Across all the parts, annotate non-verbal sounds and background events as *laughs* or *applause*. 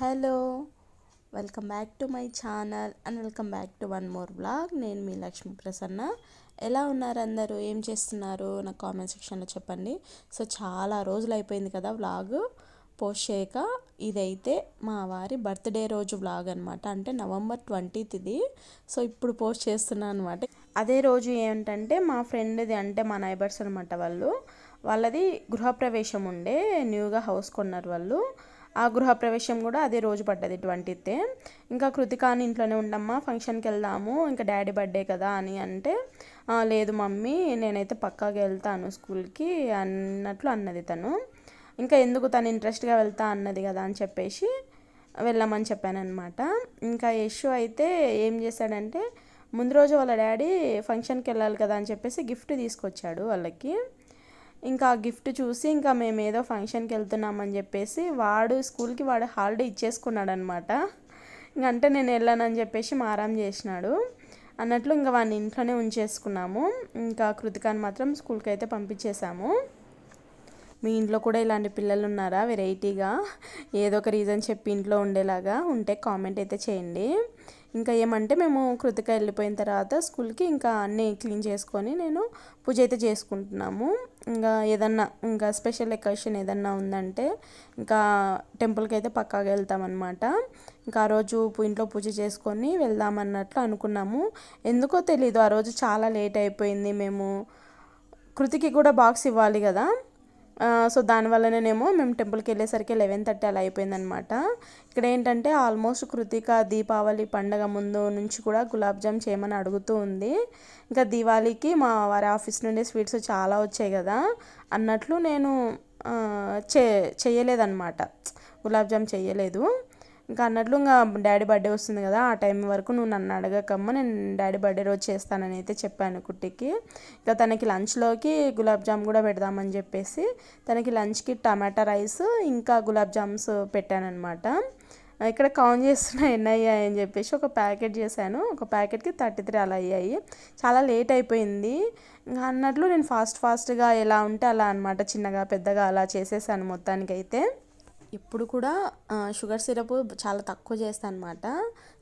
Hello welcome back to my channel and welcome back to one more blog. నేను మీ లక్ష్మీ ప్రసన్న. ఎలా ఉన్నారు అందరూ? ఏం చేస్తున్నారు? నాకు కామెంట్ సెక్షన్లో చెప్పండి. సో చాలా రోజులు అయిపోయింది కదా వ్లాగ్. పోస్ట్ చేయక ఇదైతే మా వారి బర్త్డే రోజు వ్లాగ్ అనమాట అంటే నవంబర్ ట్వంటీత్ ఇది. సో ఇప్పుడు పోస్ట్ చేస్తున్నాను అనమాట అదే రోజు ఏంటంటే మా ఫ్రెండ్ది అంటే మా నైబర్స్ అనమాట వాళ్ళు. వాళ్ళది గృహప్రవేశం ఉండే న్యూగా హౌస్ కొన్నారు వాళ్ళు. ఆ గృహప్రవేశం కూడా అదే రోజు పడ్డది ట్వంటీతే. ఇంకా కృతికాని ఇంట్లోనే ఉండమ్మా ఫంక్షన్కి వెళ్దాము ఇంకా డాడీ బర్త్డే కదా అని అంటే లేదు మమ్మీ నేనైతే పక్కాగా వెళ్తాను స్కూల్కి అన్నట్లు అన్నది తను. ఇంకా ఎందుకు తను ఇంట్రెస్ట్గా వెళ్తా అన్నది కదా అని చెప్పేసి వెళ్ళమని చెప్పానమాట ఇంకా యశు అయితే ఏం చేశాడంటే ముందు రోజు వాళ్ళ డాడీ ఫంక్షన్కి వెళ్ళాలి కదా అని చెప్పేసి గిఫ్ట్ తీసుకొచ్చాడు వాళ్ళకి. ఇంకా గిఫ్ట్ చూసి ఇంకా మేము ఏదో ఫంక్షన్కి వెళ్తున్నామని చెప్పేసి వాడు స్కూల్కి వాడు హాలిడే ఇచ్చేసుకున్నాడు అనమాట ఇంక అంటే నేను వెళ్ళానని చెప్పేసి మారాం చేసినాడు. అన్నట్లు ఇంకా వాడిని ఇంట్లోనే ఉంచేసుకున్నాము. ఇంకా కృతికాని మాత్రం స్కూల్కి అయితే పంపించేశాము. మీ ఇంట్లో కూడా ఇలాంటి పిల్లలు ఉన్నారా వెరైటీగా ఏదో ఒక రీజన్ చెప్పి ఇంట్లో ఉండేలాగా ఉంటే కామెంట్ అయితే చేయండి. ఇంకా ఏమంటే మేము కృతిక వెళ్ళిపోయిన తర్వాత స్కూల్కి ఇంకా అన్నీ క్లీన్ చేసుకొని నేను పూజ అయితే చేసుకుంటున్నాము. ఇంకా ఏదన్నా ఇంకా స్పెషల్ ఎకేషన్ ఏదన్నా ఉందంటే ఇంకా టెంపుల్కి అయితే పక్కాగా వెళ్తామన్నమాట. ఇంకా ఆ రోజు ఇంట్లో పూజ చేసుకొని వెళ్దామన్నట్లు అనుకున్నాము. ఎందుకో తెలీదు ఆ రోజు చాలా లేట్ అయిపోయింది. మేము కృతికి కూడా బాక్స్ ఇవ్వాలి కదా. సో దానివల్లనేమో మేము టెంపుల్కి వెళ్ళేసరికి లెవెన్ థర్టీ అలా అయిపోయిందనమాట ఇక్కడ ఏంటంటే ఆల్మోస్ట్ కృతిక దీపావళి పండగ ముందు నుంచి కూడా గులాబ్ జామ్ చేయమని అడుగుతూ ఉంది. ఇంకా దీవాళీకి మా వారి ఆఫీస్ నుండి స్వీట్స్ చాలా వచ్చాయి కదా అన్నట్లు నేను చే చేయలేదన్నమాట గులాబ్ జామ్ చేయలేదు ఇంకా అన్నట్లు ఇంకా డాడీ బర్త్డే వస్తుంది కదా ఆ టైం వరకు నువ్వు నన్ను అడగకమ్మ నేను డాడీ బర్త్డే రోజు చేస్తానని అయితే చెప్పాను కుట్టికి. ఇంకా తనకి లంచ్లోకి గులాబ్ జామ్ కూడా పెడదామని చెప్పేసి తనకి లంచ్కి టమాటా రైస్ ఇంకా గులాబ్ జామ్స్ పెట్టానమాట ఇక్కడ కౌంట్ చేస్తున్నా *laughs* ఎన్ని అయ్యాయి అని చెప్పేసి ఒక ప్యాకెట్ చేశాను. ఒక ప్యాకెట్కి థర్టీ త్రీ అలా అయ్యాయి. చాలా లేట్ అయిపోయింది. ఇంకా అన్నట్లు నేను ఫాస్ట్ ఫాస్ట్గా ఎలా ఉంటే అలా అనమాట చిన్నగా పెద్దగా అలా చేసేసాను మొత్తానికైతే. ఇప్పుడు కూడా షుగర్ సిరప్ చాలా తక్కువ చేస్తాను అనమాట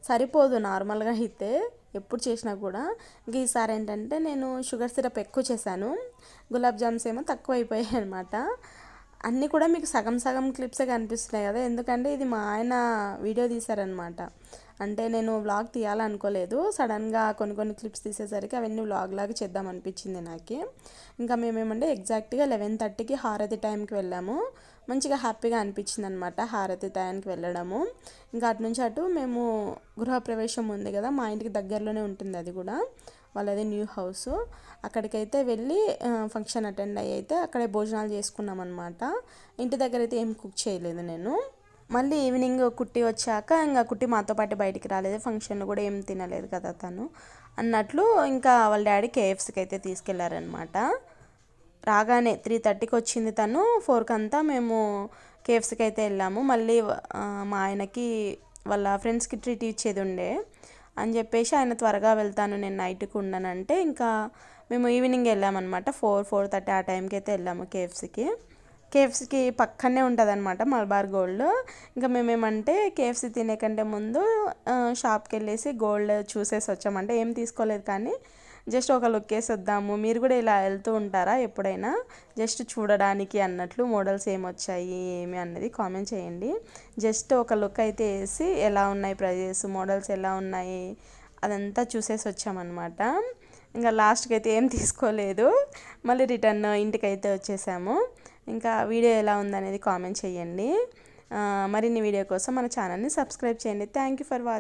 సరిపోదు నార్మల్గా అయితే ఎప్పుడు చేసినా కూడా. ఇంక ఈసారి ఏంటంటే నేను షుగర్ సిరప్ ఎక్కువ చేశాను. గులాబ్ జామ్స్ ఏమో తక్కువ అయిపోయాయి అనమాట. అన్నీ కూడా మీకు సగం సగం క్లిప్సే కనిపిస్తున్నాయి కదా. ఎందుకంటే ఇది మా ఆయన వీడియో తీశారనమాట. అంటే నేను వ్లాగ్ తీయాలనుకోలేదు. సడన్గా కొన్ని కొన్ని క్లిప్స్ తీసేసరికి అవన్నీ వ్లాగ్ లాగా చేద్దాం అనిపించింది నాకు. ఇంకా మేమేమంటే ఎగ్జాక్ట్గా లెవెన్ థర్టీకి హారతి టైంకి వెళ్ళాము. మంచిగా హ్యాపీగా అనిపించింది అనమాట హారతి టయానికి వెళ్ళడము. ఇంకా అటు నుంచి అటు మేము గృహప్రవేశం ఉంది కదా మా ఇంటికి దగ్గరలోనే ఉంటుంది అది కూడా వాళ్ళది న్యూ హౌస్. అక్కడికైతే వెళ్ళి ఫంక్షన్ అటెండ్ అయ్యి అయితే అక్కడే భోజనాలు చేసుకున్నాం అనమాట ఇంటి దగ్గర అయితే ఏం కుక్ చేయలేదు నేను. మళ్ళీ ఈవినింగ్ కుట్టి వచ్చాక ఇంకా కుట్టి మాతో పాటు బయటికి రాలేదు ఫంక్షన్లు కూడా ఏం తినలేదు కదా తను. అన్నట్లు ఇంకా వాళ్ళ డాడీ కేఎఫ్సీకి అయితే తీసుకెళ్ళారనమాట. రాగానే త్రీ థర్టీకి వచ్చింది తను. ఫోర్కి అంతా మేము కేఎఫ్సీకి అయితే వెళ్ళాము. మళ్ళీ మా ఆయనకి వాళ్ళ ఫ్రెండ్స్కి ట్రీట్ ఇచ్చేది ఉండే. అని చెప్పేసి ఆయన త్వరగా వెళ్తాను నేను నైట్కి ఉండనంటే. ఇంకా మేము ఈవినింగ్ వెళ్ళామన్నమాట. ఫోర్ ఫోర్ థర్టీ ఆ టైంకి అయితే వెళ్ళాము కేఎఫ్సీకి. కేఎఫ్సీకి పక్కనే ఉంటుంది అనమాట మలబార్ గోల్డ్. ఇంకా మేమేమంటే కేఎఫ్సీ తినే కంటే ముందు షాప్కి వెళ్ళేసి గోల్డ్ చూసేసి వచ్చామంటే ఏం తీసుకోలేదు కానీ జస్ట్ ఒక లుక్ వేసి వద్దాము మీరు కూడా ఇలా వెళ్తూ ఉంటారా ఎప్పుడైనా? జస్ట్ చూడడానికి అన్నట్లు మోడల్స్ ఏమొచ్చాయి ఏమి అన్నది కామెంట్ చేయండి. జస్ట్ ఒక లుక్ అయితే వేసి ఎలా ఉన్నాయి ప్రైజెస్ మోడల్స్ ఎలా ఉన్నాయి అదంతా చూసేసి వచ్చామన్నమాట. ఇంకా లాస్ట్కి అయితే ఏం తీసుకోలేదు. మళ్ళీ రిటర్న్ ఇంటికి అయితే వచ్చేసాము. ఇంకా వీడియో ఎలా ఉందనేది కామెంట్ చేయండి. మరిన్ని వీడియో కోసం మన ఛానల్ని సబ్స్క్రైబ్ చేయండి. Thank you for watching